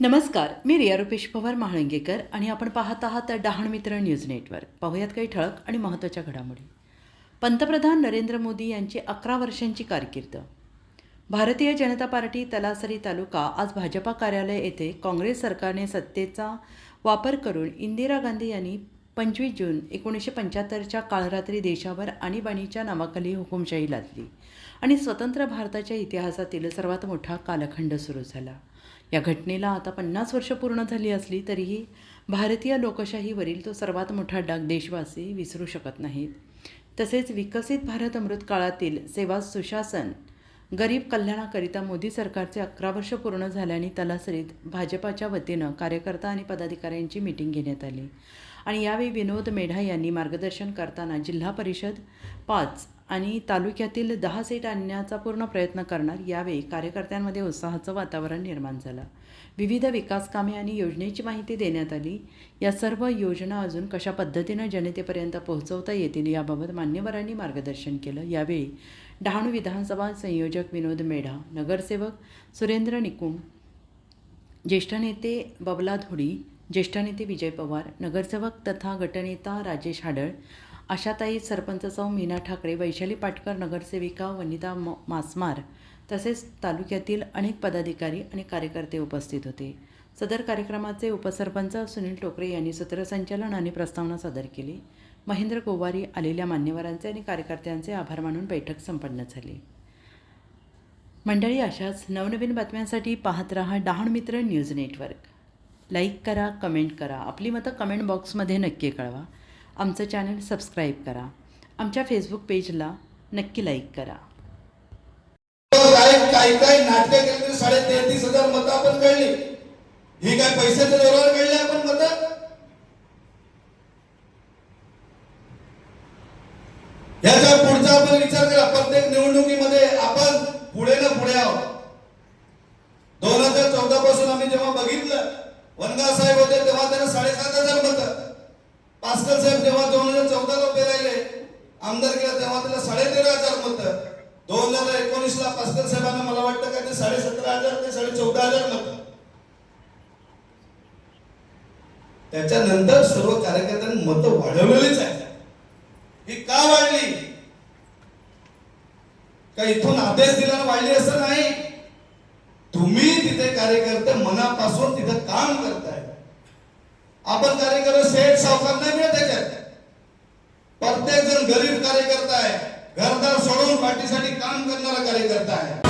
नमस्कार मी रिया रुपेश पवार महाळंगेकर आणि आपण पाहत आहात डहाण मित्र न्यूज नेटवर्क. पाहूयात काही ठळक आणि महत्त्वाच्या घडामोडी. पंतप्रधान नरेंद्र मोदी यांची अकरा वर्षांची कारकीर्द. भारतीय जनता पार्टी तलासरी तालुका आज भाजपा कार्यालय येथे काँग्रेस सरकारने सत्तेचा वापर करून इंदिरा गांधी यांनी पंचवीस जून एकोणीसशे पंच्याहत्तरच्या काळरात्री देशावर आणीबाणीच्या नावाखाली हुकुमशाही लादली आणि स्वतंत्र भारताच्या इतिहासातील सर्वात मोठा कालखंड सुरू झाला. या घटनेला आता पन्नास वर्ष पूर्ण झाली असली तरीही भारतीय लोकशाहीवरील तो सर्वात मोठा डाग देशवासी विसरू शकत नाहीत. तसेच विकसित भारत अमृत काळातील सेवा सुशासन गरीब कल्याणाकरिता मोदी सरकारचे अकरा वर्ष पूर्ण झाल्याने तलासरीत भाजपाच्या वतीनं कार्यकर्ता आणि पदाधिकाऱ्यांची मीटिंग घेण्यात आली. आणि यावेळी विनोद मेढा यांनी मार्गदर्शन करताना जिल्हा परिषद पाच आणि तालुक्यातील दहा सीट आणण्याचा पूर्ण प्रयत्न करणार यावेळी कार्यकर्त्यांमध्ये उत्साहाचं वातावरण निर्माण झालं. विविध विकास कामे आणि योजनेची माहिती देण्यात आली. या सर्व योजना अजून कशा पद्धतीनं जनतेपर्यंत पोहोचवता येतील याबाबत मान्यवरांनी मार्गदर्शन केलं. यावेळी डहाणू विधानसभा संयोजक विनोद मेढा नगरसेवक सुरेंद्र निकुम ज्येष्ठ नेते बबला धोडी ज्येष्ठ नेते विजय पवार नगरसेवक तथा गटनेता राजेश हाडळ आशाताई सरपंच सौ मीना ठाकरे वैशाली पाटकर नगरसेविका वनिता म मासमार तसेच तालुक्यातील अनेक पदाधिकारी आणि कार्यकर्ते उपस्थित होते. सदर कार्यक्रमाचे उपसरपंच सुनील टोकरे यांनी सूत्रसंचालन आणि प्रस्तावना सादर केली. महेंद्र गोवारी आलेल्या मान्यवरांचे आणि कार्यकर्त्यांचे आभार मानून बैठक संपन्न झाली. मंडळी अशाच नवनवीन बातम्यांसाठी पाहत रहा डहाण मित्र न्यूज नेटवर्क. लाईक करा कमेंट करा. आपली मतं कमेंट बॉक्समध्ये नक्की कळवा. आमचं चॅनल सबस्क्राईब करा. आमच्या फेसबुक पेजला नक्की लाईक करा. काय काय नाटकं केली साडे तेहतीस हजार मतं आपण कळली ही काय पैशाच्या जोरावर कळली आपण मतं? याचा पुढचा आपण विचार करा प्रत्येक निवडणुकीमध्ये आपण पुढे ना पुढे आहोत दोन हजार चौदा पासून आम्ही जेव्हा बघितलं वनगा साहेब होते तेव्हा त्यांना साडेसात हजार मत पास्कर साहेब जेव्हा दोन हजार चौदा उभे राहिले आमदार केला तेव्हा त्याला साडेतेरा हजार मत दोन हजार एकोणीस ला पास्कर साहेबांना मला वाटतं काय ते साडे सतरा हजार ते साडे चौदा हजार मत त्याच्यानंतर सर्व कार्यकर्त्यांनी मतं वाढवलेलीच आहे ही का वाढली? का इथून आदेश दिल्यानं वाढली असं नाही? तुम्ही तिथे कार्यकर्ते मनापासून तिथे काम करताय. आपण कार्यकर्ते सेठ सावकार नाही मिळत त्याच्यात प्रत्येक जण गरीब कार्यकर्ता आहे. घरदार सोडून पाठीसाठी काम करणारा कार्यकर्ता आहे.